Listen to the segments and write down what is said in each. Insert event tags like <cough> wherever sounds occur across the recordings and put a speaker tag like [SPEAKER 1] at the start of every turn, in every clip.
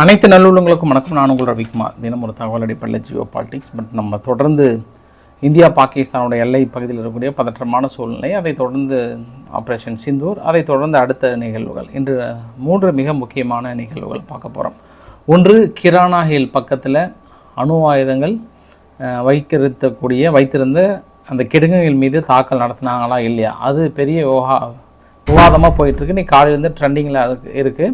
[SPEAKER 1] அனைத்து நல்லுள்ளங்களுக்கும் வணக்கம். நான் உங்கள் ரவிக்குமார். தினம் ஒரு தகவல் அடிப்படையில் ஜியோ பாலிட்டிக்ஸ் பட் நம்ம தொடர்ந்து இந்தியா பாகிஸ்தானோட எல்லை பகுதியில் இருக்கக்கூடிய பதற்றமான சூழ்நிலை அதை தொடர்ந்து ஆப்ரேஷன் சிந்தூர் அதை தொடர்ந்து அடுத்த நிகழ்வுகள். இன்று மூன்று மிக முக்கியமான நிகழ்வுகள் பார்க்க போகிறோம் ஒன்று கிரானா ஹில் பக்கத்தில் அணு ஆயுதங்கள் வைத்திருக்கக்கூடிய வைத்திருந்த அந்த கிடங்குகள் மீது தாக்கல் நடத்தினாங்களா இல்லையா? அது பெரிய விவகா விவாதமாக போயிட்டுருக்கு நீ காலையிலேருந்து ட்ரெண்டிங்கில் இருக்குது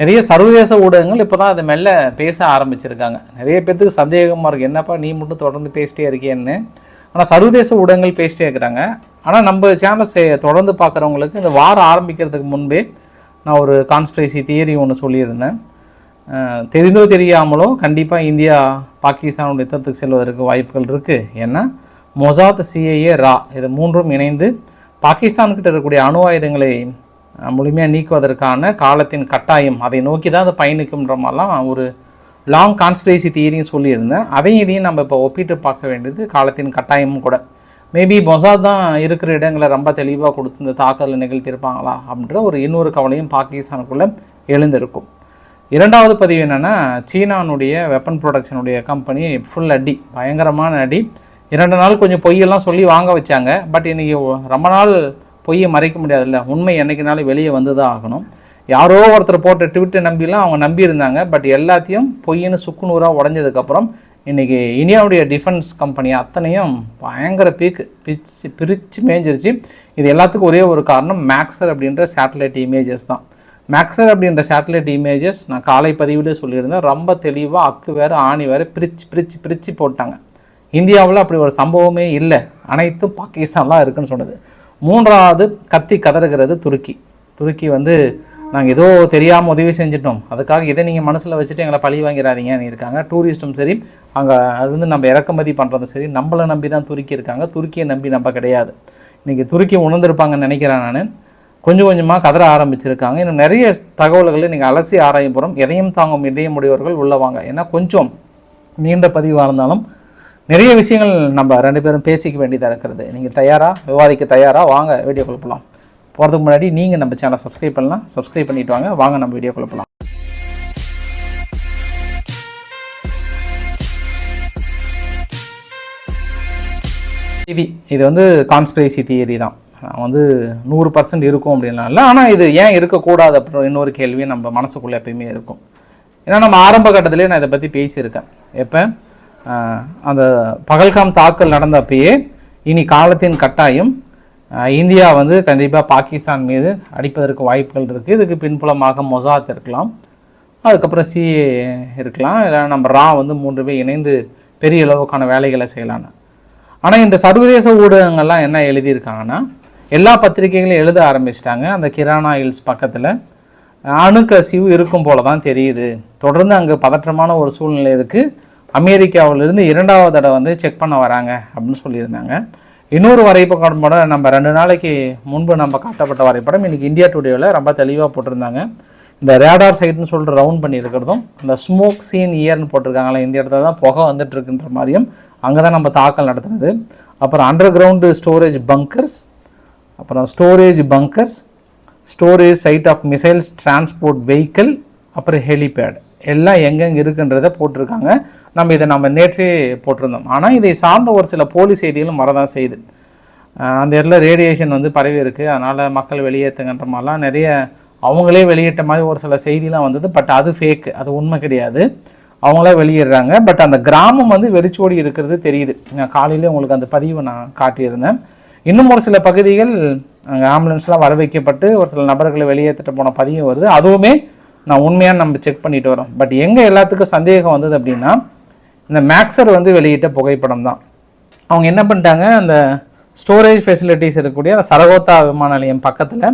[SPEAKER 1] நிறைய சர்வதேச ஊடகங்கள் இப்போ தான் அதை மெல்ல பேச ஆரம்பிச்சிருக்காங்க. நிறைய பேர்த்துக்கு சந்தேகமாக இருக்குது என்னப்பா நீ மட்டும் தொடர்ந்து பேசிட்டே இருக்கியேன்னு ஆனால் சர்வதேச ஊடகங்கள் பேசிட்டே இருக்கிறாங்க. ஆனால் நம்ம சேனலை தொடர்ந்து பார்க்குறவங்களுக்கு இந்த வாரம் ஆரம்பிக்கிறதுக்கு முன்பே நான் ஒரு கான்ஸ்பிரசி தியரி ஒன்று சொல்லியிருந்தேன். தெரிந்தோ தெரியாமலோ கண்டிப்பாக இந்தியா பாகிஸ்தானுடைய யுத்தத்துக்கு செல்வதற்கு வாய்ப்புகள் இருக்குது ஏன்னா மொசாத் சிஏஏ ரா இது மூன்றும் இணைந்து பாகிஸ்தான்கிட்ட இருக்கக்கூடிய அணு ஆயுதங்களை முழுமையாக நீக்குவதற்கான காலத்தின் கட்டாயம் அதை நோக்கி தான் அது பயணிக்கும்ன்ற மாதிரிலாம் ஒரு லாங் கான்ஸ்பிரசி தியரியும் சொல்லியிருந்தேன். அதையும் இதையும் நம்ம இப்போ ஒப்பிட்டு பார்க்க வேண்டியது காலத்தின் கட்டாயமும் கூட. மேபி மொசாத் தான் இருக்கிற இடங்களை ரொம்ப தெளிவாக கொடுத்து இந்த தாக்குதலை நிகழ்த்தியிருப்பாங்களா அப்படின்ற ஒரு இன்னொரு கவலையும் பாகிஸ்தானுக்குள்ளே எழுந்திருக்கும். இரண்டாவது பதிவு என்னென்னா சீனானுடைய வெப்பன் ப்ரொடக்ஷனுடைய கம்பெனி ஃபுல் அடி பயங்கரமான அடி. இரண்டு நாள் கொஞ்சம் பொய்யெல்லாம் சொல்லி வாங்க வச்சாங்க. பட் இன்றைக்கி ரொம்ப நாள் பொய்யை மறைக்க முடியாதுல்ல. உண்மை என்றைக்குனாலும் வெளியே வந்து தான் ஆகணும். யாரோ ஒருத்தர் போட்ட ட்விட்டை நம்பிலாம் அவங்க நம்பியிருந்தாங்க. பட் எல்லாத்தையும் பொய்ன்னு சுக்குநூறாக உடஞ்சதுக்கப்புறம் இன்றைக்கி இனியாவுடைய டிஃபென்ஸ் கம்பெனி அத்தனையும் பயங்கர பீக்கு. பிரிச்சு பிரித்து மேய்ஞ்சிருச்சு. இது எல்லாத்துக்கும் ஒரே ஒரு காரணம் மேக்ஸர் அப்படின்ற சேட்டலைட் இமேஜஸ் தான். மேக்ஸர் அப்படின்ற சேட்டலைட் இமேஜஸ் நான் காலை பதிவிலே சொல்லியிருந்தேன். ரொம்ப தெளிவாக அக்கு வேறு ஆணி வேறு பிரித்து பிரித்து பிரித்து போட்டாங்க. இந்தியாவில் அப்படி ஒரு சம்பவமே இல்லை. அனைத்தும் பாகிஸ்தான்லாம் இருக்குதுன்னு சொன்னது. மூன்றாவது கத்தி கதறுகிறது துருக்கி. துருக்கி வந்து நாங்கள் ஏதோ தெரியாமல் உதவி செஞ்சிட்டோம். அதுக்காக இதை நீங்கள் மனசில் வச்சுட்டு எங்களை பழி வாங்கிறாதீங்கன்னு இருக்காங்க. டூரிஸ்ட்டும் சரி அங்கே அது வந்து நம்ம இறக்குமதி பண்ணுறதும் சரி நம்மளை நம்பி தான் துருக்கி இருக்காங்க. துருக்கியை நம்பி நம்ம கிடையாது. இன்றைக்கி துருக்கி உணர்ந்திருப்பாங்கன்னு நினைக்கிறேன் நான். கொஞ்சம் கொஞ்சமாக கதற ஆரம்பிச்சிருக்காங்க. இன்னும் நிறைய தகவல்களை நீங்கள் அலசி ஆராயும் போகிறோம் எதையும் தாங்கும் இதயம் உடையவர்கள் உள்ளவாங்க ஏன்னா கொஞ்சம் நீண்ட பதிவாக இருந்தாலும் நிறைய விஷயங்கள் நம்ம ரெண்டு பேரும் பேசிக்க வேண்டியதாக இருக்கிறது. நீங்கள் தயாராக விவாதிக்க தயாராக வாங்க வீடியோ கொடுப்பலாம் போகிறதுக்கு முன்னாடி நீங்கள் நம்ம சேனலை சப்ஸ்கிரைப் பண்ணலாம் சப்ஸ்கிரைப் பண்ணிட்டு வாங்க. வாங்க நம்ம வீடியோ கொடுப்பலாம் டிவி இது வந்து கான்ஸ்பிரசி தியரி தான். நான் வந்து நூறு பர்சன்ட் இருக்கும் அப்படின்லாம் இல்லை. ஆனால் இது ஏன் இருக்கக்கூடாது அப்படின்ற இன்னொரு கேள்வி நம்ம மனசுக்குள்ளே எப்பயுமே இருக்கும். ஏன்னா நம்ம ஆரம்ப கட்டத்திலே நான் இதை பற்றி பேசியிருக்கேன். எப்போ? அந்த பகல்காம் தாக்கல் நடந்தப்பயே இனி காலத்தின் கட்டாயம் இந்தியா வந்து கண்டிப்பாக பாகிஸ்தான் மீது அடிப்பதற்கு வாய்ப்புகள் இருக்குது இதுக்கு பின்புலமாக மொசாத் இருக்கலாம். அதுக்கப்புறம் சிஏ இருக்கலாம். இல்லை நம்ம ரா வந்து மூன்று பேர் இணைந்து பெரிய அளவுக்கான வேலைகளை செய்யலான்னு. ஆனால் இந்த சர்வதேச ஊடகங்கள்லாம் என்ன எழுதியிருக்காங்கன்னா எல்லா பத்திரிகைகளும் எழுத ஆரம்பிச்சிட்டாங்க. அந்த கிரானா ஹில்ஸ் பக்கத்தில். அணுக்கசிவு இருக்கும் போல தான் தெரியுது. தொடர்ந்து அங்கே பதற்றமான ஒரு சூழ்நிலை இருக்குது அமெரிக்காவிலிருந்து இரண்டாவது தடவை வந்து செக் பண்ண வராங்க அப்படின்னு சொல்லியிருந்தாங்க. இன்னொரு வரைபடம் கூட நம்ம ரெண்டு நாளைக்கு முன்பு நம்ம காட்டப்பட்ட வரைபடம் இன்றைக்கி இந்தியா டுடேவில் ரொம்ப தெளிவாக போட்டிருந்தாங்க. இந்த ரேடார் சைட்னு சொல்லிட்டு ரவுண்ட் பண்ணியிருக்கிறதும் இந்த ஸ்மோக் சீன் இயர்னு போட்டிருக்காங்களே இந்த இடத்துல தான் புகை வந்துட்டுருக்குன்ற மாதிரியும் அங்கே தான் நம்ம தாக்கல் நடத்துனது. அப்புறம் அண்டர் கிரவுண்டு ஸ்டோரேஜ் பங்கர்ஸ் அப்புறம் storage bunkers storage site of missiles transport vehicle அப்புறம் ஹெலிபேட் எல்லாம் எங்கெங்கே இருக்குன்றத போட்டிருக்காங்க. நம்ம இதை நம்ம நேற்றே போட்டிருந்தோம். ஆனால் இதை சார்ந்த ஒரு சில போலி செய்திகளும் வரதான் செய்யுது. அந்த இடத்துல ரேடியேஷன் வந்து பரவி இருக்குது அதனால் மக்கள் வெளியேற்றுங்கன்ற மாதிரிலாம் நிறைய அவங்களே வெளியிட்ட மாதிரி ஒரு சில செய்திலாம் வந்தது. பட் அது ஃபேக் அது உண்மை கிடையாது. அவங்களே வெளியிடுறாங்க. பட் அந்த கிராமம் வந்து வெறிச்சோடி இருக்கிறது தெரியுது. நான் காலையிலே உங்களுக்கு அந்த பதிவை நான் காட்டியிருந்தேன். இன்னும் ஒரு சில பகுதிகள் அங்கே ஆம்புலன்ஸ்லாம் வர வைக்கப்பட்டு ஒரு சில நபர்களை வெளியேற்றிட்டு போன பதிவும் வருது. அதுவுமே நான் உண்மையாக நம்ம செக் பண்ணிட்டு வரோம். பட் எங்கே எல்லாத்துக்கும் சந்தேகம் வந்தது அப்படின்னா இந்த மேக்ஸர் வந்து வெளியிட்ட புகைப்படம் தான். அவங்க என்ன பண்ணிட்டாங்க அந்த ஸ்டோரேஜ் ஃபெசிலிட்டிஸ் இருக்கக்கூடிய அந்த சரகோத்தா விமான நிலையம் பக்கத்தில்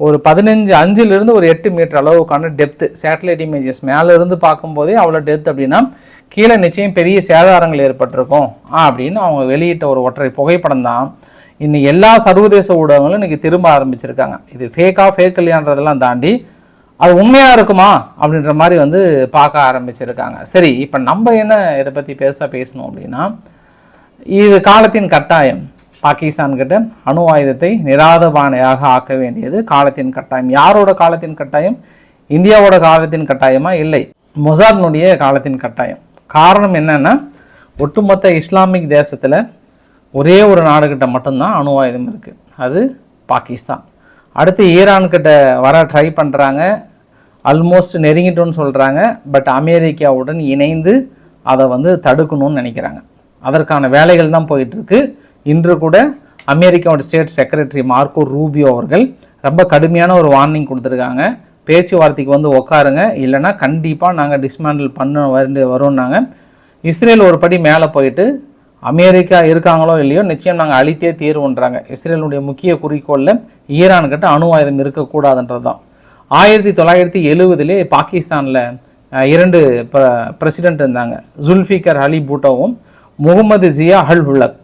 [SPEAKER 1] ஒரு பதினஞ்சு அஞ்சுலேருந்து ஒரு எட்டு மீட்டர் அளவுக்கான டெப்த்து சேட்டலைட் இமேஜஸ் மேலேருந்து பார்க்கும்போதே அவ்வளோ டெப்த் அப்படின்னா கீழே நிச்சயம் பெரிய சேதாரங்கள் ஏற்பட்டிருக்கும். அப்படின்னு அவங்க வெளியிட்ட ஒரு ஒற்றை புகைப்படம் தான். இன்னும் எல்லா சர்வதேச ஊடகங்களும் இன்றைக்கி திரும்ப ஆரம்பிச்சிருக்காங்க. இது ஃபேக்காக ஃபேக் இல்லையான்றதெல்லாம் தாண்டி அது உண்மையாக இருக்குமா அப்படின்ற மாதிரி வந்து பார்க்க ஆரம்பிச்சிருக்காங்க. சரி இப்போ நம்ம என்ன இதை பற்றி பேச பேசணும் அப்படின்னா இது காலத்தின் கட்டாயம். பாகிஸ்தான்கிட்ட அணு ஆயுதத்தை நிராதபானையாக ஆக்க வேண்டியது காலத்தின் கட்டாயம். யாரோட காலத்தின் கட்டாயம்? இந்தியாவோட காலத்தின் கட்டாயமா? இல்லை. மொசாத்னுடைய காலத்தின் கட்டாயம். காரணம் என்னன்னா ஒட்டுமொத்த இஸ்லாமிக் தேசத்தில் ஒரே ஒரு நாடுகிட்ட மட்டும்தான் அணு ஆயுதம் இருக்குது அது பாகிஸ்தான். அடுத்து ஈரான்கிட்ட வர ட்ரை பண்ணுறாங்க ஆல்மோஸ்ட் நெருங்கிட்டோன்னு சொல்கிறாங்க பட் அமெரிக்காவுடன் இணைந்து அதை வந்து தடுக்கணும்னு நினைக்கிறாங்க. அதற்கான வேலைகள் தான் போயிட்டுருக்கு. இன்று கூட அமெரிக்காவோட ஸ்டேட் செக்ரட்டரி மார்க்கோ ரூபியோ அவர்கள் ரொம்ப கடுமையான ஒரு வார்னிங் கொடுத்துருக்காங்க. பேச்சுவார்த்தைக்கு வந்து உட்காருங்க இல்லைன்னா கண்டிப்பாக நாங்கள் டிஸ்மேண்டில் பண்ண வந்து வரோம்னாங்க. இஸ்ரேல் ஒரு படி மேலே போயிட்டு அமெரிக்கா இருக்காங்களோ இல்லையோ நிச்சயம் நாங்கள் அழித்தே தீர்வுன்றாங்க. இஸ்ரேலுடைய முக்கிய குறிக்கோளில் ஈரான்கிட்ட அணு ஆயுதம் இருக்கக்கூடாதுன்றது தான் ஆயிரத்தி தொள்ளாயிரத்தி எழுபதுலே பாகிஸ்தானில் இரண்டு ப்ர பிரசிடென்ட் இருந்தாங்க. ஜுல்ஃபிகர் அலி பூட்டோவும் முகமது ஜியா அல் உலக்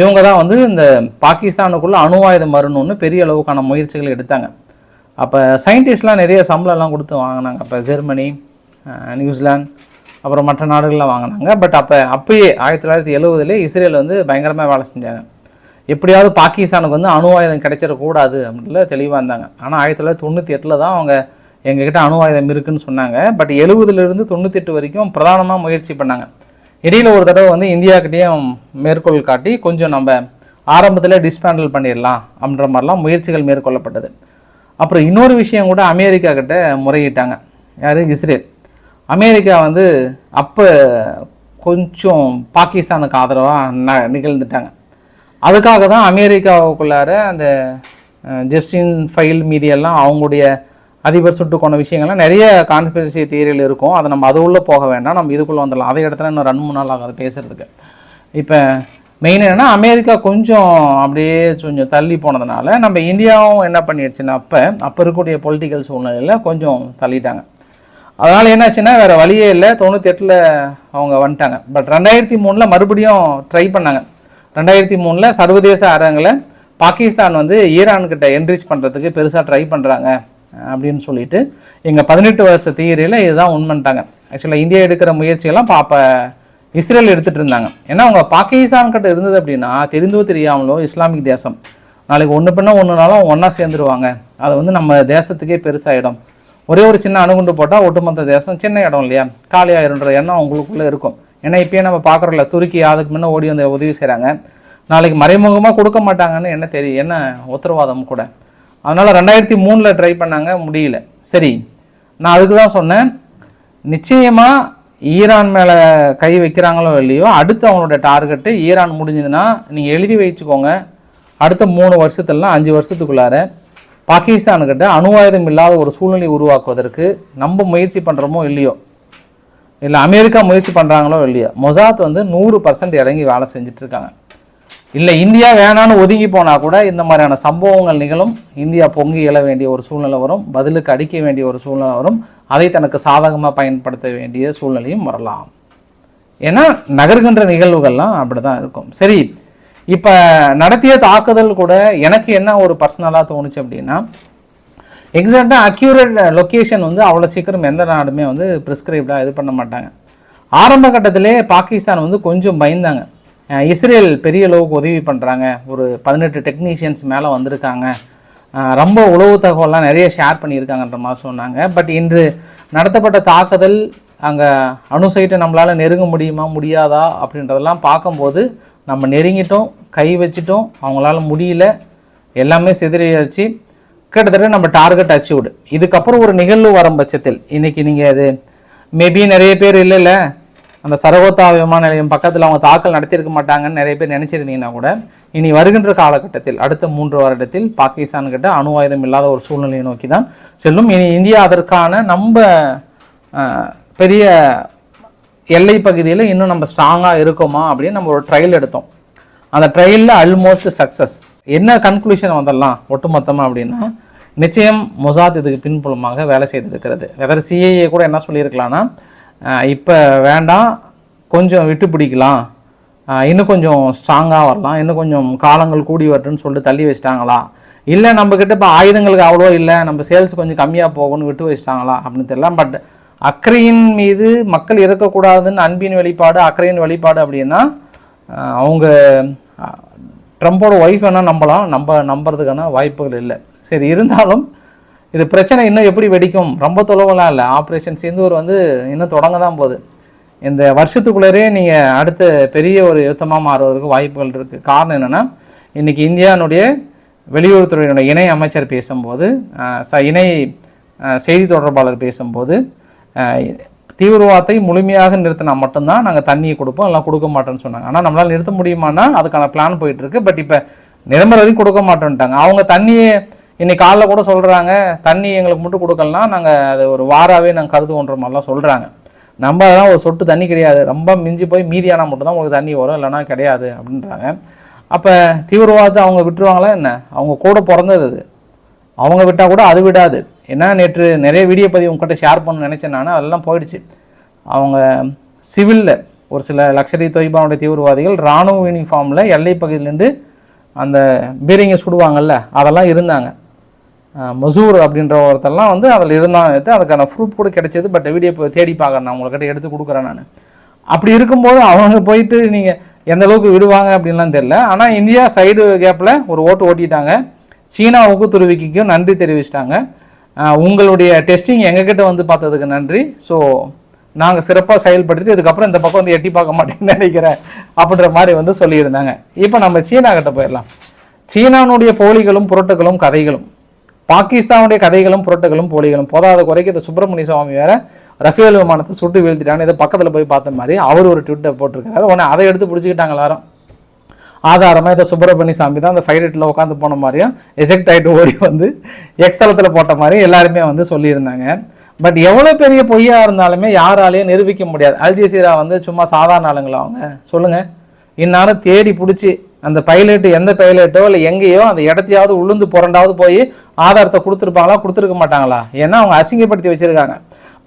[SPEAKER 1] இவங்க தான் வந்து இந்த பாகிஸ்தானுக்குள்ளே அணு ஆயுதம் வரணும்னு பெரிய அளவுக்கான முயற்சிகள் எடுத்தாங்க. அப்போ சயின்டிஸ்ட்லாம் நிறைய சம்பளம்லாம் கொடுத்து வாங்கினாங்க. அப்போ ஜெர்மனி நியூசிலாந்து அப்புறம் மற்ற நாடுகளில் வாங்கினாங்க. பட் அப்போ அப்பயே ஆயிரத்தி தொள்ளாயிரத்தி எழுவதுலேயே இஸ்ரேல் வந்து பயங்கரமாக வேலை செஞ்சாங்க. எப்படியாவது பாகிஸ்தானுக்கு வந்து அணு ஆயுதம் கிடைச்சிடக்கூடாது அப்படின்ல தெளிவாக இருந்தாங்க. ஆனால் ஆயிரத்தி தொள்ளாயிரத்தி தொண்ணூற்றி எட்டில் தான் அவங்க எங்ககிட்ட அணு ஆயுதம் இருக்குன்னு சொன்னாங்க. பட் எழுபதுலேருந்து தொண்ணூத்தெட்டு வரைக்கும் பிரதானமாக முயற்சி பண்ணாங்க. இடையில் ஒரு தடவை வந்து இந்தியாக்கிட்டேயும் மேற்கோள் காட்டி கொஞ்சம் நம்ம ஆரம்பத்தில் டிஸ்பேண்டல் பண்ணிடலாம் அப்படின்ற மாதிரிலாம் முயற்சிகள் மேற்கொள்ளப்பட்டது. அப்புறம் இன்னொரு விஷயம் கூட அமெரிக்கா கிட்ட முறையிட்டாங்க. யார்? இஸ்ரேல். அமெரிக்கா வந்து அப்போ கொஞ்சம் பாகிஸ்தானுக்கு ஆதரவாக ந நிகழ்ந்துட்டாங்க. அதுக்காக தான் அமெரிக்காவுக்குள்ளார அந்த ஜெப்சின் ஃபைல் மீதியெல்லாம் அவங்களுடைய அதிபர் சுட்டு கொண்ட விஷயங்கள்லாம் நிறைய கான்ஸ்பிரசி தியரியில் இருக்கும். அதை நம்ம அது உள்ளே போக வேண்டாம். நம்ம இதுக்குள்ளே வந்துடலாம். அதே இடத்துல இன்னும் ரெண்டு மூணு நாள் ஆகாது பேசுகிறதுக்கு இப்போ மெயின் என்னென்னா அமெரிக்கா கொஞ்சம் அப்படியே கொஞ்சம் தள்ளி போனதுனால நம்ம இந்தியாவும் என்ன பண்ணிடுச்சுன்னா அப்போ அப்போ இருக்கக்கூடிய பொலிட்டிக்கல் சூழ்நிலையில் கொஞ்சம் தள்ளிட்டாங்க. அதனால் என்னாச்சுன்னா வேறு வழியே இல்லை. தொண்ணூற்றி எட்டில் அவங்க வந்துட்டாங்க. பட் ரெண்டாயிரத்தி மூணில் மறுபடியும் ட்ரை பண்ணாங்க. ரெண்டாயிரத்தி மூணில் சர்வதேச அரங்கில் பாகிஸ்தான் வந்து ஈரான்கிட்ட என்ரிச் பண்ணுறதுக்கு பெருசாக ட்ரை பண்ணுறாங்க அப்படின்னு சொல்லிட்டு எங்கள் பதினெட்டு வருஷ தியரியில் இதுதான் உண்மைன்ட்டாங்க ஆக்சுவலாக இந்தியா எடுக்கிற முயற்சியெல்லாம் பாப்ப இஸ்ரேல் எடுத்துகிட்டு இருந்தாங்க. ஏன்னா அவங்க பாகிஸ்தான் கிட்ட இருந்தது அப்படின்னா தெரிந்தோ தெரியாமலோ இஸ்லாமிக் தேசம். நாளைக்கு ஒன்று பண்ணால் ஒன்றுனாலும் ஒன்றா சேர்ந்துருவாங்க. அது வந்து நம்ம தேசத்துக்கே பெருசாகிடும் ஒரே ஒரு சின்ன அணுகுண்டு போட்டால் ஒட்டுமொத்த தேசம் சின்ன இடம் இல்லையா? காலியாயிருன்ற எண்ணம் அவங்களுக்குள்ளே இருக்கும். ஏன்னா இப்பயே நம்ம பார்க்குறோம்ல துருக்கி அதுக்கு முன்னே ஓடி வந்து உதவி செய்கிறாங்க நாளைக்கு மறைமுகமாக கொடுக்க மாட்டாங்கன்னு என்ன தெரியும் என்ன உத்தரவாதம் கூட. அதனால் ரெண்டாயிரத்தி மூணில் ட்ரை பண்ணாங்க முடியல. சரி நான் அதுக்கு தான் சொன்னேன். நிச்சயமாக ஈரான் மேலே கை வைக்கிறாங்களோ இல்லையோ அடுத்து அவங்களோட டார்கெட்டு ஈரான் முடிஞ்சதுன்னா நீங்கள் எழுதி வச்சுக்கோங்க. அடுத்த மூணு வருஷத்துலலாம் அஞ்சு வருஷத்துக்குள்ளார பாகிஸ்தானுக்கிட்ட அணுவாயுதம் இல்லாத ஒரு சூழ்நிலை உருவாக்குவதற்கு நம்ம முயற்சி பண்ணுறோமோ இல்லையோ இல்லை அமெரிக்கா முயற்சி பண்ணுறாங்களோ இல்லையோ மொசாத் வந்து நூறு பர்சன்ட் இறங்கி வேலை செஞ்சிட்ருக்காங்க. இல்லை இந்தியா வேணான்னு ஒதுங்கி போனால் கூட இந்த மாதிரியான சம்பவங்கள் நிகழும். இந்தியா பொங்கி எழ வேண்டிய ஒரு சூழ்நிலை வரும். பதிலுக்கு அடிக்க வேண்டிய ஒரு சூழ்நிலை வரும். அதை தனக்கு சாதகமாக பயன்படுத்த வேண்டிய சூழ்நிலையும் வரலாம். ஏன்னா நகர்கின்ற நிகழ்வுகள்லாம் அப்படி தான் இருக்கும். சரி இப்போ நடத்திய தாக்குதல் கூட எனக்கு என்ன ஒரு பர்சனலாக தோணுச்சு அப்படின்னா எக்ஸாக்டாக அக்யூரேட் லொக்கேஷன் வந்து அவ்வளோ சீக்கிரம் எந்த நாடுமே வந்து ப்ரிஸ்கிரைப்டாக இது பண்ண மாட்டாங்க. ஆரம்ப கட்டத்திலே பாகிஸ்தான் வந்து கொஞ்சம் பயந்தாங்க. இஸ்ரேல் பெரிய அளவுக்கு உதவி பண்ணுறாங்க ஒரு பதினெட்டு டெக்னீஷியன்ஸ் மேலே வந்திருக்காங்க. ரொம்ப உளவு தகவல்லாம் நிறைய ஷேர் பண்ணியிருக்காங்கன்ற மாதிரி சொன்னாங்க. பட் இன்று நடத்தப்பட்ட தாக்குதல் அங்கே அணுசைட்டை நம்மளால் நெருங்க முடியுமா முடியாதா அப்படின்றதெல்லாம் பார்க்கும்போது நம்ம நெருங்கிட்டோம் கை வச்சிட்டோம். அவங்களால முடியல. எல்லாமே சிதறியாச்சு. கிட்டத்தட்ட நம்ம டார்கெட் அச்சீவ்டு இதுக்கப்புறம் ஒரு நிகழ்வு வரும் பட்சத்தில் இன்னைக்கு நீங்கள் அது மேபி நிறைய பேர் இல்லைல்ல அந்த சரகோத்தா விமான நிலையம் பக்கத்தில் அவங்க தாக்கல் நடத்தியிருக்க மாட்டாங்கன்னு நிறைய பேர் நினச்சிருந்தீங்கன்னா கூட இனி வருகின்ற காலகட்டத்தில் அடுத்த மூன்று வருடத்தில் பாகிஸ்தான் கிட்ட அணு ஆயுதம் இல்லாத ஒரு சூழ்நிலையை நோக்கி தான் செல்லும். இனி இந்தியா அதற்கான நம்ம பெரிய எல்லை பகுதியில் இன்னும் நம்ம ஸ்ட்ராங்காக இருக்கோமா அப்படின்னு நம்ம ஒரு ட்ரையல் எடுத்தோம். அந்த ட்ரையலில் ஆல்மோஸ்ட் சக்ஸஸ் என்ன கன்க்ளூஷன் வந்துடலாம் ஒட்டுமொத்தமாக அப்படின்னா நிச்சயம் மொசாத் இதுக்கு பின்புலமாக வேலை செய்திருக்கிறது. வெதர் சிஏஏ கூட என்ன சொல்லியிருக்கலாம்னா இப்போ வேண்டாம் கொஞ்சம் விட்டு பிடிக்கலாம். இன்னும் கொஞ்சம் ஸ்ட்ராங்காக வரலாம். இன்னும் கொஞ்சம் காலங்கள் கூடி வரட்டும்னு சொல்லிட்டு தள்ளி வச்சிட்டாங்களா? இல்லை நம்மக்கிட்ட இப்போ ஆயுதங்களுக்கு அவ்வளோ இல்லை. நம்ம சேல்ஸ் கொஞ்சம் கம்மியாக போகணும்னு விட்டு வச்சிட்டாங்களா? அப்படின்னு தெரியல. பட் அக்கறையின் மீது மக்கள் இருக்கக்கூடாதுன்னு அன்பின் வெளிப்பாடு அக்கறையின் வெளிப்பாடு அப்படின்னா அவங்க ட்ரம்ப்போட ஒய்ஃப் வேணால் நம்பலாம். நம்ப நம்புறதுக்கான வாய்ப்புகள் இல்லை. சரி இருந்தாலும் இது பிரச்சனை இன்னும் எப்படி வெடிக்கும்? ரொம்ப தொலைவெல்லாம் இல்லை. ஆப்ரேஷன் சிந்தூர் வந்து இன்னும் தொடங்க தான் போகுது. இந்த வருஷத்துக்குள்ளரே நீங்கள் அடுத்த பெரிய ஒரு யுத்தமாக மாறுவதற்கு வாய்ப்புகள் இருக்குது காரணம் என்னென்னா இன்றைக்கி இந்தியானுடைய வெளியுறவுத்துறையினுடைய இணை அமைச்சர் பேசும்போது ச இணை செய்தி தொடர்பாளர் பேசும்போது தீவிரவாதத்தை முழுமையாக நிறுத்தினா மட்டும்தான் நாங்கள் தண்ணியை கொடுப்போம் எல்லாம் கொடுக்க மாட்டோம்னு சொன்னாங்க. ஆனால் நம்மளால் நிறுத்த முடியுமானா அதுக்கான பிளான் போயிட்டுருக்கு பட் இப்போ நிரம்பர வரைக்கும் கொடுக்க மாட்டோன்ட்டாங்க அவங்க தண்ணியை இன்னைக்கு காலைல கூட சொல்கிறாங்க தண்ணி எங்களுக்கு மட்டும் கொடுக்கலனா நாங்கள் அது ஒரு வாராவே நாங்கள் கருதுவோன்ற மாதிரிலாம் சொல்கிறாங்க நம்ம அதெல்லாம் ஒரு சொட்டு தண்ணி கிடையாது. ரொம்ப மிஞ்சி போய் மீதியானா மட்டும்தான் உங்களுக்கு தண்ணி வரும் இல்லைனா கிடையாது அப்படின்றாங்க. அப்போ தீவிரவாதத்தை அவங்க விட்டுருவாங்களா என்ன? அவங்க கூட பிறந்தது அது. அவங்க விட்டால் கூட அது விடாது. ஏன்னா நேற்று நிறைய வீடியோ பதிவு உங்ககிட்ட ஷேர் பண்ண நினச்சேன் நான் அதெல்லாம் போயிடுச்சு. அவங்க சிவிலில் ஒரு சில லக்ஷரி தொய்பானுடைய தீவிரவாதிகள் இராணுவ யூனிஃபார்மில் எல்லை பகுதியிலேருந்து அந்த பீரிங்கை சுடுவாங்கல்ல அதெல்லாம் இருந்தாங்க. மசூர் அப்படின்ற ஒருத்தர்லாம் வந்து அதில் இருந்தாங்க. அதுக்கான ப்ரூஃப் கூட கிடைச்சது பட் வீடியோ இப்போ தேடி பார்க்குறேன் நான் உங்கள்கிட்ட எடுத்து கொடுக்குறேன் நான். அப்படி இருக்கும்போது அவங்க போயிட்டு நீங்கள் எந்த அளவுக்கு விடுவாங்க அப்படின்லாம் தெரில ஆனால் இந்தியா சைடு கேப்பில் ஒரு ஓட்டு ஓட்டிட்டாங்க. சீனாவுக்கும் துருவிக்கும் நன்றி தெரிவிச்சிட்டாங்க. உங்களுடைய டெஸ்டிங் எங்ககிட்ட வந்து பார்த்ததுக்கு நன்றி. ஸோ நாங்கள் சிறப்பாக செயல்படுத்தி இதுக்கப்புறம் இந்த பக்கம் வந்து எட்டி பார்க்க மாட்டேன்னு நினைக்கிறேன் அப்படின்ற மாதிரி வந்து சொல்லியிருந்தாங்க. இப்போ நம்ம சீனா கிட்ட போயிடலாம். சீனானுடைய போலிகளும் புரட்டுகளும் கதைகளும். பாகிஸ்தானுடைய கதைகளும் புரட்டுகளும் போலிகளும் போதாத குறைக்கு இந்த சுப்பிரமணிய சுவாமி வேற ரஃபேல் விமானத்தை சுட்டு வீழ்த்திட்டாங்க இதை பக்கத்தில் போய் பார்த்த மாதிரி அவர் ஒரு ட்விட்டர் போட்டிருக்காரு. உடனே அதை எடுத்து பிடிச்சிக்கிட்டாங்க எல்லாரும். ஆதாரமாக இதை சுப்பிரமணிய சாமி தான் அந்த ஃபைரட்டில் உட்காந்து போன மாதிரியும் எஜெக்ட் ஆகிட்டு ஓடி வந்து எக்ஸ்தலத்தில் போட்ட மாதிரி எல்லாருமே வந்து சொல்லியிருந்தாங்க. பட் எவ்வளோ பெரிய பொய்யா இருந்தாலுமே யாராலையும் நிரூபிக்க முடியாது. அல்ஜசீரா வந்து சும்மா சாதாரண ஆளுங்களா அவங்க? சொல்லுங்கள் இன்னாலும் தேடி பிடிச்சி அந்த பைலட்டு எந்த பைலட்டோ இல்லை எங்கேயோ அந்த இடத்தையாவது உளுந்து புரண்டாவது போய் ஆதாரத்தை கொடுத்துருப்பாங்களா கொடுத்துருக்க மாட்டாங்களா? ஏன்னா அவங்க அசிங்கப்படுத்தி வச்சுருக்காங்க.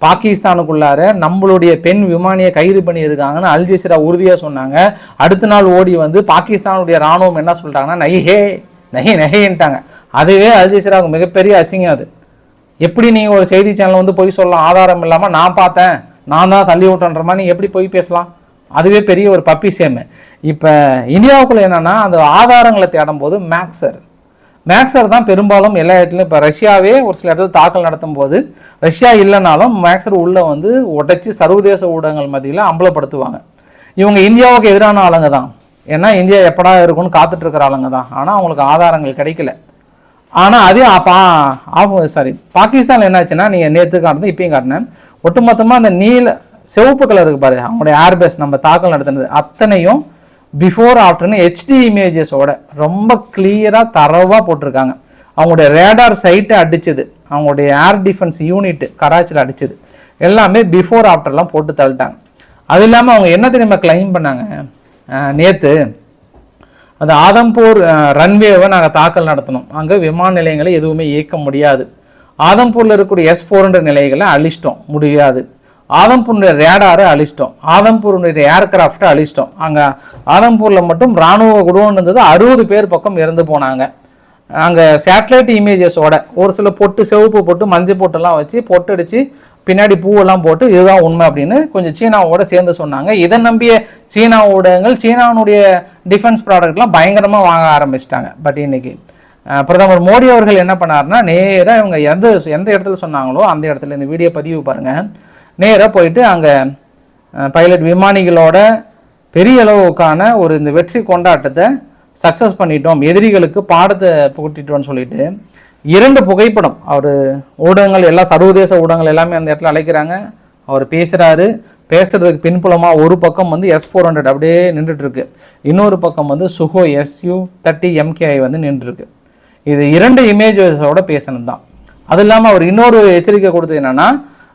[SPEAKER 1] பாகிஸ்தானுக்குள்ளார நம்மளுடைய பெண் விமானியை கைது பண்ணியிருக்காங்கன்னு அல்ஜசிரா உறுதியாக சொன்னாங்க. அடுத்த நாள் ஓடி வந்து பாகிஸ்தானுடைய ராணுவம் என்ன சொல்லிட்டாங்கன்னா நைஹே நகை நஹேன்ட்டாங்க அதுவே அல்ஜசிராவுக்கு மிகப்பெரிய அசிங்கம் அது. எப்படி நீங்கள் ஒரு செய்தி சேனல் வந்து பொய் சொல்லலாம்? ஆதாரம் இல்லாமல் நான் பார்த்தேன். நான் தான் தள்ளி விட்டேன்ற மாதிரி நீ எப்படி போய் பேசலாம்? அதுவே பெரிய ஒரு பப்பி சேமு இப்போ இந்தியாவுக்குள்ளே என்னென்னா அந்த ஆதாரங்களை தேடும் போது மேக்ஸர் தான் பெரும்பாலும் எல்லா இடத்துலையும் இப்போ ரஷ்யாவே ஒரு சில இடத்துல தாக்கல் நடத்தும் போது ரஷ்யா இல்லைனாலும் மேக்ஸர் உள்ளே வந்து உடைச்சி சர்வதேச ஊடகங்கள் மத்தியில் அம்பலப்படுத்துவாங்க. இவங்க இந்தியாவுக்கு எதிரான ஆளுங்க தான். ஏன்னா இந்தியா எப்படா இருக்கும்னு காத்துட்ருக்கிற ஆளுங்க தான். ஆனால் அவங்களுக்கு ஆதாரங்கள் கிடைக்கல. ஆனால் அதே பா ஆஃப் சாரி பாகிஸ்தானில் என்னாச்சுன்னா நீங்கள் நேற்று காட்டினது இப்பயும் காட்டினேன். ஒட்டுமொத்தமாக அந்த நீல சிவப்பு கலர் பாரு. அவங்களுடைய ஏர்பேஸ் நம்ம தாக்கல் நடத்தினது. அத்தனையும் பிஃபோர் ஆஃப்டர்னு ஹெச்டி இமேஜஸோட ரொம்ப கிளியராக தரவாக போட்டிருக்காங்க. அவங்களுடைய ரேடார் சைட்டை அடிச்சது. அவங்களுடைய ஏர் டிஃபென்ஸ் யூனிட் கராச்சியில் அடிச்சது. எல்லாமே பிஃபோர் ஆஃப்டர்லாம் போட்டு தள்ளிட்டாங்க. அது இல்லாமல் அவங்க என்ன தெரியுமா கிளைம் பண்ணாங்க? நேற்று அந்த ஆதம்பூர் ரன்வேவை நாங்கள் தாக்கல் நடத்தணும் அங்கே விமான நிலையங்களை எதுவுமே இயக்க முடியாது. ஆதம்பூரில் இருக்கக்கூடிய எஸ் ஃபோர் ஹண்ட்ரட் நிலைகளை அழிச்சிட்டோம். முடியாது. ஆதம்பூருடைய ரேடாரை அழிச்சிட்டோம். ஆதம்பூருடைய ஏர்கிராஃப்டை அழிச்சிட்டோம். அங்கே ஆதம்பூரில் மட்டும் இராணுவ குடோன் இருந்தது. அறுபது பேர் பக்கம் இறந்து போனாங்க. அங்கே சேட்டலைட் இமேஜஸோட ஒரு சில பொட்டு சிவப்பு பொட்டு மஞ்சள் பொட்டெல்லாம் வச்சு பொட்டு அடித்து பின்னாடி பூவெல்லாம் போட்டு இதுதான் உண்மை அப்படின்னு கொஞ்சம் சீனாவோட சேர்ந்து சொன்னாங்க. இதை நம்பிய சீனா ஊடகங்கள் சீனாவுடைய டிஃபென்ஸ் ப்ராடக்ட்லாம் பயங்கரமாக வாங்க ஆரம்பிச்சிட்டாங்க. பட் இன்னைக்கு பிரதமர் மோடி அவர்கள் என்ன பண்ணாருன்னா நேராக இவங்க எந்த எந்த இடத்துல சொன்னாங்களோ அந்த இடத்துல இந்த வீடியோ பதிவு பாருங்கள் நேராக போயிட்டு அங்கே பைலட் விமானிகளோட பெரிய அளவுக்கான ஒரு இந்த வெற்றி கொண்டாட்டத்தை சக்ஸஸ் பண்ணிட்டோம். எதிரிகளுக்கு பாடத்தை புகட்டிட்டோம்னு சொல்லிட்டு இரண்டு புகைப்படம். அவர் ஊடகங்கள் எல்லாம் சர்வதேச ஊடகங்கள் எல்லாமே அந்த இடத்துல அழைக்கிறாங்க. அவர் பேசுகிறாரு பேசுகிறதுக்கு பின்புலமாக ஒரு பக்கம் வந்து எஸ் ஃபோர் ஹண்ட்ரட் அப்படியே நின்றுட்டுருக்கு. இன்னொரு பக்கம் வந்து சுகோ எஸ்யூ தேர்ட்டி எம்கேஐ வந்து நின்றுருக்கு இது இரண்டு இமேஜஸோட பேசணும் தான். அது இல்லாமல் அவர் இன்னொரு எச்சரிக்கை கொடுத்தது என்னென்னா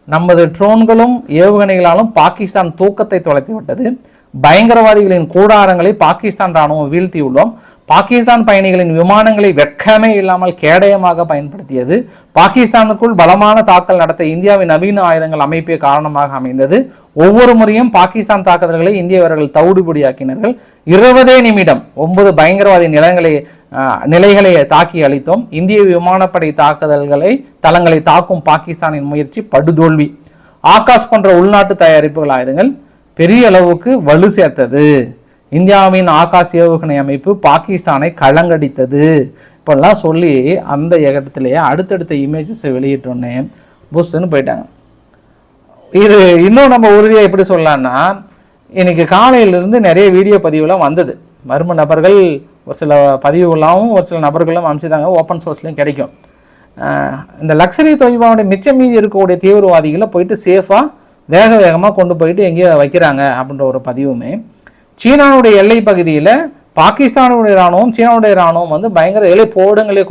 [SPEAKER 1] நமது ட்ரோன்களும் ஏவுகணைகளாலும் பாகிஸ்தான் தூக்கத்தை தொலைத்து விட்டது பயங்கரவாதிகளின் கூடாரங்களை பாகிஸ்தான் ராணுவம் வீழ்த்தியுள்ளோம் பாகிஸ்தான் பயணிகளின் விமானங்களை வெட்கமே இல்லாமல் கேடயமாக பயன்படுத்தியது. பாகிஸ்தானுக்குள் பலமான தாக்கல் நடத்த இந்தியாவின் நவீன ஆயுதங்கள் அமைப்பே காரணமாக அமைந்தது. ஒவ்வொரு முறையும் பாகிஸ்தான் தாக்குதல்களை இந்தியவர்கள் தவிடுபடியாக்கினார்கள். இருபதே நிமிடம் ஒன்பது பயங்கரவாதி நிலங்களை நிலைகளை தாக்கி அளித்தோம். இந்திய விமானப்படை தாக்குதல்களை தளங்களை தாக்கும் பாகிஸ்தானின் முயற்சி படுதோல்வி. ஆகாஷ் போன்ற உள்நாட்டு தயாரிப்புகள் ஆயுதங்கள் பெரிய அளவுக்கு வலு சேர்த்தது. இந்தியாவின் ஆகாஷ் ஏவுகணை அமைப்பு பாகிஸ்தானை களங்கடித்தது இப்பெல்லாம் சொல்லி அந்த இடத்துலையே அடுத்தடுத்த இமேஜஸ் வெளியிட்டோன்னே புஷ்ன்னு போயிட்டாங்க. இது இன்னும் நம்ம உறுதியாக எப்படி சொல்லலாம்னா இன்னைக்கு காலையிலிருந்து நிறைய வீடியோ பதிவுலாம் வந்தது. மர்ம நபர்கள் ஒரு சில பதிவுகளாகவும் ஒரு சில நபர்களும் அமைச்சிதாங்க ஓப்பன் சோர்ஸ்லேயும் கிடைக்கும். இந்த லக்ஸரி தொய்பாவுடைய மிச்சம் மீதி இருக்கக்கூடிய தீவிரவாதிகளை போயிட்டு சேஃபாக வேக வேகமாக கொண்டு போயிட்டு எங்கேயோ வைக்கிறாங்க அப்படின்ற ஒரு பதிவுமே. சீனாவுடைய எல்லை பகுதியில் பாகிஸ்தானுடைய இராணுவம் சீனாவுடைய இராணுவம் வந்து பயங்கர எல்லை போடுங்களே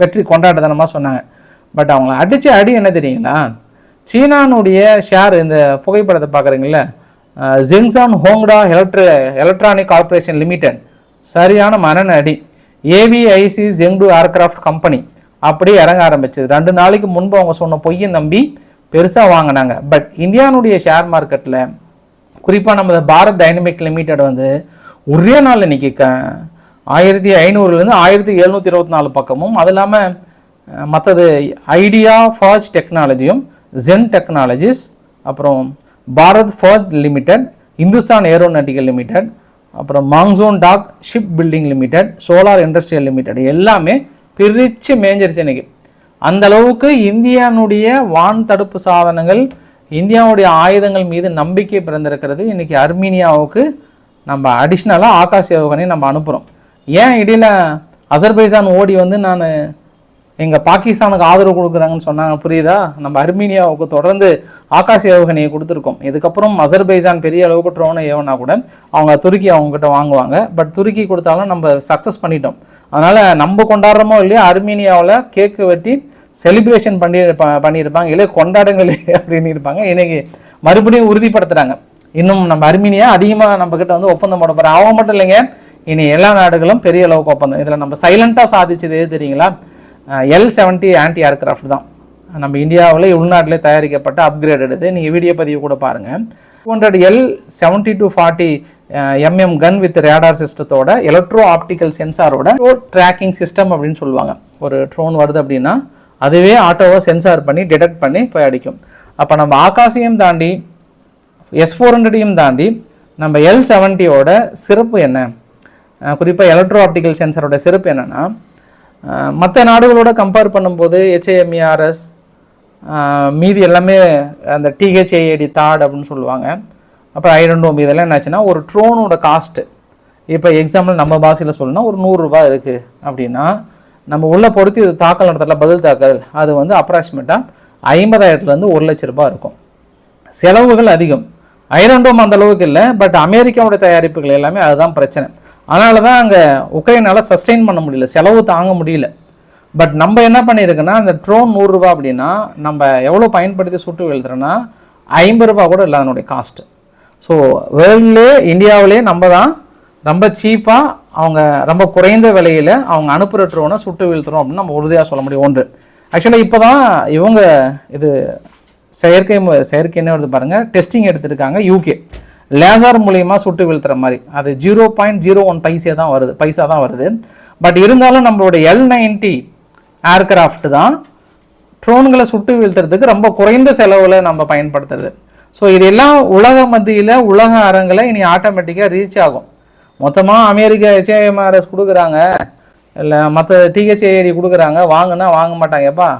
[SPEAKER 1] வெற்றி கொண்டாட்டத்தனமாக சொன்னாங்க. பட் அவங்கள அடித்த அடி என்ன தெரியுங்களா? சீனானுடைய ஷேர் இந்த புகைப்படத்தை பார்க்குறீங்கள ஜெங்சான் ஹோங்டா எலக்ட்ரி எலக்ட்ரானிக் கார்ப்பரேஷன் லிமிடெட் சரியான மனநடி. அடி ஏவிஐசி ஜெங்டு ஏர்கிராஃப்ட் கம்பெனி அப்படியே இறங்க ஆரம்பிச்சது. ரெண்டு நாளைக்கு முன்பு அவங்க சொன்ன பொய்யை நம்பி பெருசாக வாங்கினாங்க. பட் இந்தியானுடைய ஷேர் மார்க்கெட்டில் குறிப்பாக நம்ம பாரத் டைனமிக் லிமிடெட் வந்து ஒரே நாள் இன்னைக்கு க ஆயிரத்தி ஐநூறுலேருந்து ஆயிரத்தி எழுநூற்றி இருபத்தி நாலு பக்கமும். அது இல்லாமல் மற்றது ஐடியா ஃபர்ஜ் டெக்னாலஜியும் ஜென் டெக்னாலஜிஸ் அப்புறம் Bharat forge limited Hindustan aeronautical limited அப்புறம் மாங்ஸோன் dock ship building limited solar industrial limited எல்லாமே பிரித்து மேஞ்சிருச்சு இன்றைக்கி அந்த அளவுக்கு இந்தியானுடைய வான் தடுப்பு சாதனங்கள் இந்தியாவுடைய ஆயுதங்கள் மீது நம்பிக்கை பிறந்திருக்கிறது. இன்றைக்கி அர்மீனியாவுக்கு நம்ம அடிஷ்னலாக ஆகாஷ் ஏவுகணையை நம்ம அனுப்புகிறோம் ஏன் இடையில அசர்பைசான் ஓடி வந்து நான் எங்கள் பாகிஸ்தானுக்கு ஆதரவு கொடுக்குறாங்கன்னு சொன்னாங்க புரியுதா? நம்ம அர்மீனியாவுக்கு தொடர்ந்து ஆகாஷ் ஏவுகணையை கொடுத்துருக்கோம். இதுக்கப்புறம் அசர்பைஜான் பெரிய அளவுக்கு ட்ரோனை ஏவனா கூட அவங்க துருக்கி அவங்ககிட்ட வாங்குவாங்க. பட் துருக்கி கொடுத்தாலும் நம்ம சக்ஸஸ் பண்ணிட்டோம். அதனால் நம்ம கொண்டாடுறோமோ இல்லையோ அர்மீனியாவில் கேக்கு வெட்டி செலிப்ரேஷன் பண்ணி ப- பண்ணியிருப்பாங்க இல்லை கொண்டாடுங்கள் <laughs> அப்படின்னு இருப்பாங்க. இன்னைக்கு மறுபடியும் உறுதிப்படுத்துகிறாங்க இன்னும் நம்ம அர்மீனியா அதிகமாக நம்மக்கிட்ட வந்து ஒப்பந்தம் போட போகிறாங்க அவங்க மட்டும் இல்லைங்க. இனி எல்லா நாடுகளும் பெரிய அளவுக்கு ஒப்பந்தம். இதில் நம்ம சைலண்ட்டாக சாதிச்சது தெரியுங்களா? எல் செவன்ட்டி ஆன்டி ஏர்க்ராஃப்ட் தான். நம்ம இந்தியாவில் உள்நாட்டிலே தயாரிக்கப்பட்ட அப்கிரேட் எடுத்து நீங்கள் வீடியோ பதிவு கூட பாருங்கள் two hundred L seventy to forty MM gun with radar சிஸ்டத்தோட electro optical சென்சாரோட ட்ராக்கிங் சிஸ்டம் அப்படின்னு சொல்லுவாங்க. ஒரு ட்ரோன் வருது அப்படின்னா அதுவே ஆட்டோவை சென்சார் பண்ணி டிடெக்ட் பண்ணி போய் அடிக்கும். அப்போ நம்ம ஆகாசையும் தாண்டி எஸ் ஃபோர் ஹண்ட்ரடையும் தாண்டி நம்ம எல் செவன்ட்டியோட சிறப்பு என்ன? குறிப்பாக எலக்ட்ரோ ஆப்டிக்கல் சென்சரோட சிறப்பு என்னென்னா மற்ற நாடுகளோட கம்பேர் பண்ணும்போது ஹெச்ஏஎம்இஆர்எஸ் மீதி எல்லாமே அந்த டிஹெச்ஏஏடி தாட் அப்படின்னு சொல்லுவாங்க. அப்புறம் ஐடன்டோம் இதெல்லாம் என்னாச்சுன்னா ஒரு ட்ரோனோட காஸ்ட்டு இப்போ எக்ஸாம்பிள் நம்ம பாஷையில் சொல்லணும்னா ஒரு நூறுரூபா இருக்குது அப்படின்னா நம்ம உள்ள பொறுத்து இது தாக்கல் நடத்தல பதில் தாக்கல் அது வந்து அப்ராக்சிமேட்டாக ஐம்பதாயிரத்துலேருந்து ஒரு லட்ச ரூபாய் இருக்கும். செலவுகள் அதிகம். ஐரண்டோம் அந்த அளவுக்கு இல்லை பட் அமெரிக்காவோட தயாரிப்புகள் எல்லாமே அதுதான் பிரச்சனை. அதனால தான் அங்கே உக்ரைனால் சஸ்டெயின் பண்ண முடியல செலவு தாங்க முடியல. பட் நம்ம என்ன பண்ணியிருக்கோன்னா அந்த ட்ரோன் நூறுரூபா அப்படின்னா நம்ம எவ்வளோ பயன்படுத்தி சுட்டு எழுதுறோன்னா ஐம்பது ரூபா கூட இல்லை அதனுடைய காஸ்ட்டு ஸோ வேர்ல்ட்லே இந்தியாவிலே நம்ம தான் ரொம்ப சீப்பாக அவங்க ரொம்ப குறைந்த விலையில் அவங்க அனுப்புகிற ட்ரோனை சுட்டு வீழ்த்துறோம் அப்படின்னு நம்ம உறுதியாக சொல்ல முடியும். ஒன்று. ஆக்சுவலாக இப்போ தான் இவங்க இது செயற்கை செயற்கை என்ன வருது பாருங்கள் டெஸ்டிங் எடுத்திருக்காங்க யூகே லேசர் மூலியமாக சுட்டு வீழ்த்துற மாதிரி. அது ஜீரோ பாயிண்ட் ஜீரோ ஒன் பைசா தான் வருது பைசா தான் வருது. பட் இருந்தாலும் நம்மளோட எல் நைன்டி ஏர்கிராஃப்ட் தான் ட்ரோன்களை சுட்டு வீழ்த்துறதுக்கு ரொம்ப குறைந்த செலவில் நம்ம பயன்படுத்துறது. ஸோ இதெல்லாம் உலக மத்தியில் உலக அரங்கில் இனி ஆட்டோமேட்டிக்காக ரீச் ஆகும். மொத்தமாக அமெரிக்கா ஹெச்ஏஎம்ஆர்எஸ் கொடுக்குறாங்க. இல்லை மற்ற டிஹெச்ஏடி கொடுக்குறாங்க. வாங்குனா வாங்க மாட்டாங்கப்பா.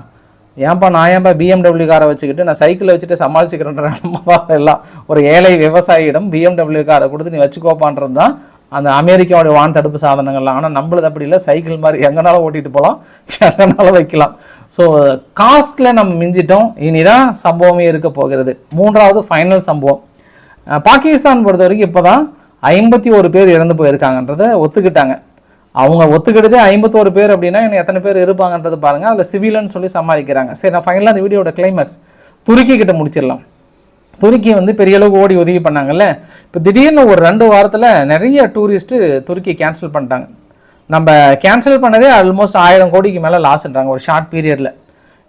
[SPEAKER 1] ஏன்பா நான் ஏன்பா பிஎம்டபிள்யூ காரை வச்சுக்கிட்டு நான் சைக்கிளை வச்சுட்டு சமாளிச்சுக்கிறேன்ற நம்ம எல்லாம். ஒரு ஏழை விவசாயியிடம் பிஎம்டபிள்யூ காரை கொடுத்து நீ வச்சுக்கோப்பான்றது தான் அந்த அமெரிக்காவுடைய வான் தடுப்பு சாதனங்கள்லாம் ஆனால் நம்மளது அப்படி இல்லை. சைக்கிள் மாதிரி எங்கனாலும் ஓட்டிட்டு போகலாம் எங்கனாலும் வைக்கலாம். ஸோ காஸ்ட்டில் நம்ம மிஞ்சிட்டோம். இனிதான் சம்பவமே இருக்க போகிறது. மூன்றாவது ஃபைனல் சம்பவம். பாகிஸ்தான் பொறுத்த வரைக்கும் இப்போ தான் ஐம்பத்தி ஒரு பேர் இறந்து போயிருக்காங்கன்றதை ஒத்துக்கிட்டாங்க. அவங்க ஒத்துக்கிட்டதே ஐம்பத்தோரு பேர் அப்படின்னா இன்னும் எத்தனை பேர் இருப்பாங்கன்றது பாருங்கள் அதில் சிவிலன்னு சொல்லி சமாளிக்கிறாங்க. சரி நான் ஃபைனலாக அந்த வீடியோட கிளைமேக்ஸ் துருக்கி கிட்ட முடிச்சிடலாம். துருக்கி வந்து பெரிய அளவுக்கு ஓடி உதவி பண்ணாங்கல்ல. இப்போ திடீர்னு ஒரு ரெண்டு வாரத்தில் நிறைய டூரிஸ்ட்டு துருக்கி கேன்சல் பண்ணிட்டாங்க. நம்ம கேன்சல் பண்ணதே ஆல்மோஸ்ட் ஆயிரம் கோடிக்கு மேலே லாஸ்ன்றாங்க ஒரு ஷார்ட் பீரியடில்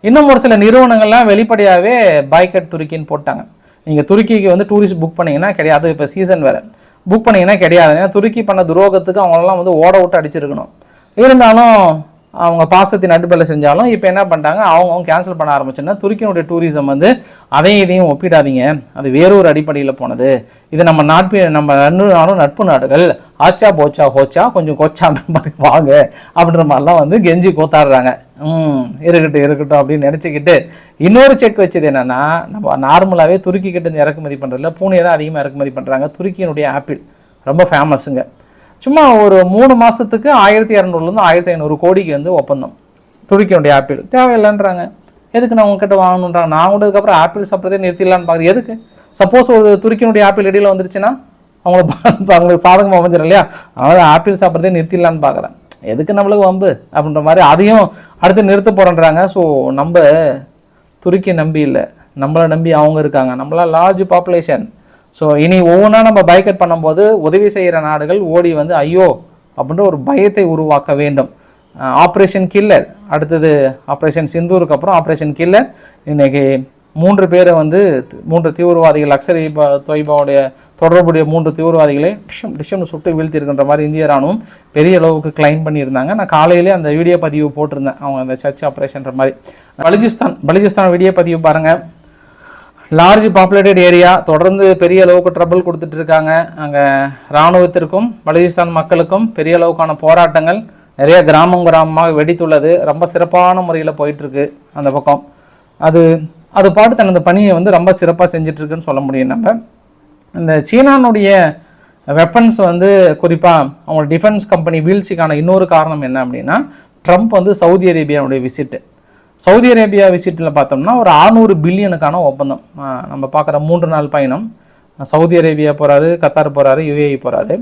[SPEAKER 1] இன்னும் ஒரு சில நிறுவனங்கள்லாம் வெளிப்படையாகவே பைக்கட் துருக்கின்னு போட்டாங்க. நீங்கள் துருக்கிக்கு வந்து டூரிஸ்ட் புக் பண்ணிங்கன்னா கிடையாது இப்போ சீசன் வேறு. புக் பண்ணீங்கன்னா கிடையாது. ஏன்னா துருக்கி பண்ண துரோகத்துக்கு அவங்களெல்லாம் வந்து ஓட விட்டு அடிச்சிருக்கணும். இருந்தாலும் அவங்க பாசத்தின் அடிப்படையில் செஞ்சாலும் இப்போ என்ன பண்ணிட்டாங்க? அவங்க அவங்க கேன்சல் பண்ண ஆரம்பிச்சோன்னா துருக்கியினுடைய டூரிசம் வந்து அதையும் இதையும் ஒப்பிடாதீங்க. அது வேறொரு அடிப்படையில் போனது. இது நம்ம நாட்பு நம்ம ரெண்டு நாடும் நட்பு நாடுகள். ஆச்சா போச்சா ஹோச்சா கொஞ்சம் கொச்சா மாதிரி வாங்க அப்படின்ற மாதிரிலாம் வந்து கெஞ்சி கோத்தாடுறாங்க. ம் இருக்கட்டும் இருக்கட்டும் அப்படின்னு நினச்சிக்கிட்டு இன்னொரு செக் வச்சது என்னென்னா நம்ம நார்மலாகவே துருக்கி கிட்ட இருந்து இறக்குமதி பண்ணுறதுல பூனே தான் அதிகமாக இறக்குமதி பண்ணுறாங்க துருக்கியினுடைய ஆப்பிள் ரொம்ப ஃபேமஸுங்க சும்மா ஒரு மூணு மாதத்துக்கு ஆயிரத்தி இரநூறுலேருந்து ஆயிரத்தி ஐநூறு கோடிக்கு வந்து ஒப்பந்தம். துருக்கியுடைய ஆப்பிள். தேவையில்லைன்றாங்க. எதுக்கு நான் உங்ககிட்ட வாங்கணுன்றாங்க? நான் கூட அதுக்கப்புறம் ஆப்பிள் சாப்பிட்றதே நிறுத்திடலான்னு பார்க்குறேன் எதுக்கு? சப்போஸ் ஒரு துருக்கியினுடைய ஆப்பிள் இடையில வந்துருச்சுன்னா அவங்கள அவங்களுக்கு சாதகமாக அமைஞ்சிடும் இல்லையா? அதனால் ஆப்பிள் சாப்பிட்றதே நிறுத்திடலான்னு பார்க்குறேன் எதுக்கு நம்மளுக்கு வம்பு? அப்படின்ற மாதிரி அதையும் அடுத்து நிறுத்த போகிறேன்றாங்க ஸோ நம்ம துருக்கி நம்பி இல்லை. நம்மளை நம்பி அவங்க இருக்காங்க. நம்மளாம் லார்ஜ் பாப்புலேஷன் ஸோ இனி ஒவ்வொன்றா நம்ம பைக்கட் பண்ணும்போது உதவி செய்கிற நாடுகள் ஓடி வந்து ஐயோ அப்படின்ற ஒரு பயத்தை உருவாக்க வேண்டும். ஆப்ரேஷன் கில்லர் அடுத்தது ஆப்ரேஷன் சிந்தூருக்கு அப்புறம் ஆப்ரேஷன் கில்லர் இன்னைக்கு மூன்று பேரை வந்து மூன்று தீவிரவாதிகள் லக்ஸர் தொய்பாவுடைய தொடர்புடைய மூன்று தீவிரவாதிகளை டிஷம் டிஷம்னு சுட்டு வீழ்த்திருக்கின்ற மாதிரி இந்திய ராணுவம் பெரிய அளவுக்கு கிளைம் பண்ணியிருந்தாங்க. நான் காலையிலே அந்த வீடியோ பதிவு போட்டிருந்தேன். அவங்க அந்த சர்ச் ஆப்ரேஷன்ற மாதிரி. பலுஜிஸ்தான் பலுஜிஸ்தான் வீடியோ பதிவு பாருங்கள் லார்ஜ் பாப்புலேட்டட் ஏரியா தொடர்ந்து பெரிய அளவுக்கு ட்ரபிள் கொடுத்துட்டு இருக்காங்க. அங்கே இராணுவத்திற்கும் பலுஜிஸ்தான் மக்களுக்கும் பெரிய அளவுக்கான போராட்டங்கள் நிறைய கிராமம் கிராமமாக வெடித்துள்ளது. ரொம்ப சிறப்பான முறையில் போயிட்டுருக்கு அந்த பக்கம். அது அது பாட்டு தனது பணியை வந்து ரொம்ப சிறப்பாக செஞ்சிட்ருக்குன்னு சொல்ல முடியும் நம்ம. இந்த சீனானுடைய வெப்பன்ஸ் வந்து குறிப்பாக அவங்க டிஃபென்ஸ் கம்பெனி வீழ்ச்சிக்கான இன்னொரு காரணம் என்ன அப்படின்னா ட்ரம்ப் வந்து சவுதி அரேபியாவுடைய விசிட்டு சவுதி அரேபியா விசிட்டில் பார்த்தோம்னா ஒரு 600 பில்லியனுக்கான ஒப்பந்தம். நம்ம பார்க்குற மூன்று நாள் பயணம். சவுதி அரேபியா போகிறாரு கத்தார் போகிறாரு யுஏஇ போகிறாரு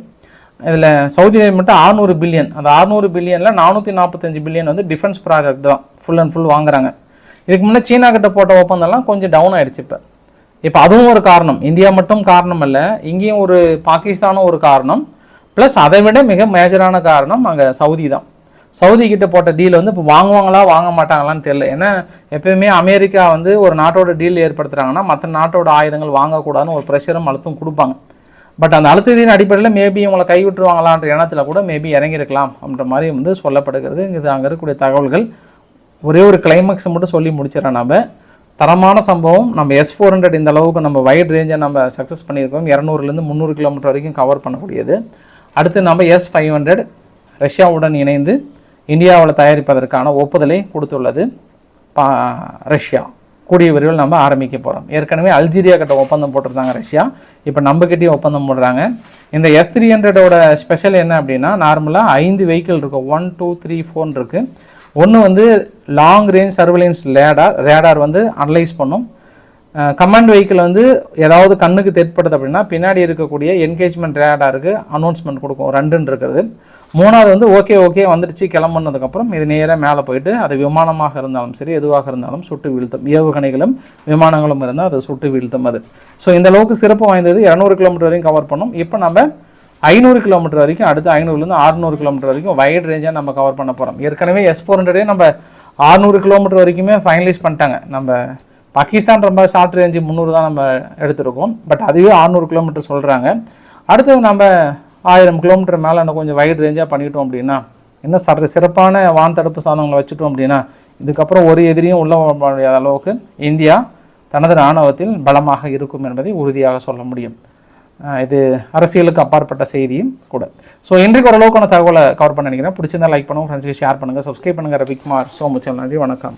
[SPEAKER 1] இதில் சவுதி அரேபியா மட்டும் 600 பில்லியன். அந்த 600 பில்லியனில் நானூற்றி நாற்பத்தஞ்சு பில்லியன் வந்து டிஃபென்ஸ் ப்ராஜெக்ட் தான். ஃபுல் அண்ட் ஃபுல் வாங்குறாங்க. இதுக்கு முன்னே சீனா கிட்ட போட்ட ஒப்பந்தம்லாம் கொஞ்சம் டவுன் ஆகிடுச்சு இப்போ. இப்போ அதுவும் ஒரு காரணம். இந்தியா மட்டும் காரணம் அல்ல இங்கேயும் ஒரு பாகிஸ்தானும் ஒரு காரணம். ப்ளஸ் அதை விட மிக மேஜரான காரணம் அங்கே சவுதி தான். சவுதி கிட்ட போட்ட டீல் வந்து இப்போ வாங்குவாங்களா வாங்க மாட்டாங்களான்னு தெரியல. ஏன்னா எப்பயுமே அமெரிக்கா வந்து ஒரு நாட்டோட டீல் ஏற்படுத்துகிறாங்கன்னா மற்ற நாட்டோட ஆயுதங்கள் வாங்கக்கூடாதுன்னு ஒரு ப்ரெஷரும் அழுத்தம் கொடுப்பாங்க. பட் அந்த அழுத்தத்தின் அடிப்படையில் மேபி இவங்களை கைவிட்டுருவாங்களான்ற எண்ணத்தில் கூட மேபி இறங்கியிருக்கலாம் அப்படின்ற மாதிரி வந்து சொல்லப்படுகிறது. இது அங்கே இருக்கக்கூடிய தகவல்கள் ஒரே ஒரு கிளைமேக்ஸ் மட்டும் சொல்லி முடிச்சிடறேன் நம்ம தரமான சம்பவம். நம்ம எஸ் ஃபோர் ஹண்ட்ரட் இந்த அளவுக்கு நம்ம வைட் ரேஞ்சை நம்ம சக்ஸஸ் பண்ணியிருக்கோம். இரநூறுலேருந்து முந்நூறு கிலோமீட்டர் வரைக்கும் கவர் பண்ணக்கூடியது. அடுத்து நம்ம எஸ் ஃபைவ் ஹண்ட்ரட் ரஷ்யாவுடன் இணைந்து இந்தியாவில் தயாரிப்பதற்கான ஒப்புதலை கொடுத்துள்ளது பா ரஷ்யா. கூடிய விரைவில் நம்ம ஆரம்பிக்க போகிறோம் ஏற்கனவே அல்ஜீரியா கிட்ட ஒப்பந்தம் போட்டிருந்தாங்க ரஷ்யா. இப்போ நம்மக்கிட்டேயும் ஒப்பந்தம் போடுறாங்க. இந்த எஸ் த்ரீ ஹண்ட்ரடோட ஸ்பெஷல் என்ன அப்படின்னா நார்மலாக ஐந்து வெஹிக்கிள் இருக்கும் ஒன் டூ த்ரீ ஃபோன் இருக்குது ஒன்று வந்து long range surveillance ladar radar வந்து அனலைஸ் பண்ணும். கமாண்ட் வெஹிக்கிள் வந்து ஏதாவது கண்ணுக்கு தேட்படுது அப்படின்னா பின்னாடி இருக்கக்கூடிய என்கேஜ்மெண்ட் ரேடாருக்கு அனௌன்ஸ்மெண்ட் கொடுக்கும். ரெண்டுன்னு இருக்கிறது மூணாவது வந்து ஓகே ஓகே வந்துடுச்சு கிளம்புனதுக்கப்புறம் இது நேராக மேலே போயிட்டு அது விமானமாக இருந்தாலும் சரி எதுவாக இருந்தாலும் சுட்டு வீழ்த்தும். ஏவுகணைகளும் விமானங்களும் இருந்தால் அது சுட்டு வீழ்த்தும் அது. ஸோ இந்த அளவுக்கு சிறப்பு வாய்ந்தது. இரநூறு கிலோமீட்டர் வரைக்கும் கவர் பண்ணும். இப்போ நம்ம ஐநூறு கிலோமீட்டர் வரைக்கும் அடுத்து ஐநூறுலேருந்து ஆறுநூறு கிலோமீட்டர் வரைக்கும் வைட் ரேஞ்சாக நம்ம கவர் பண்ண போகிறோம் ஏற்கனவே எஸ் ஃபோர் ஹண்ட்ரடே நம்ம ஆறுநூறு கிலோமீட்டர் வரைக்குமே ஃபைனலைஸ் பண்ணிட்டாங்க. நம்ம பாகிஸ்தான் ரொம்ப ஷார்ட் ரேஞ்சு முந்நூறு தான் நம்ம எடுத்திருக்கோம். பட் அதுவே ஆறுநூறு கிலோமீட்டர் சொல்கிறாங்க அடுத்தது நம்ம ஆயிரம் கிலோமீட்டர் மேலே இன்னும் கொஞ்சம் வைட் ரேஞ்சாக பண்ணிட்டோம் அப்படின்னா இன்னும் சற்று சிறப்பான வான் தடுப்பு சாதனங்களை வச்சுட்டோம் அப்படின்னா இதுக்கப்புறம் ஒரு எதிரியும் உள்ள வர முடியாத அளவுக்கு இந்தியா தனது இராணுவத்தில் பலமாக இருக்கும் என்பதை உறுதியாக சொல்ல முடியும். இது அரசியலுக்கு அப்பாற்பட்ட செய்தியும் கூட. ஸோ இன்றைக்கு ஓரளவுக்கான தகவலை கவர் பண்ண நினைக்கிறேன். பிடிச்சிருந்தா லைக் பண்ணுங்கள் ஃப்ரெண்ட்ஸ்க்கு ஷேர் பண்ணுங்கள் சப்ஸ்கிரைப் பண்ணுங்கள் ரவிக்குமார் ஸோ மச் நன்றி வணக்கம்.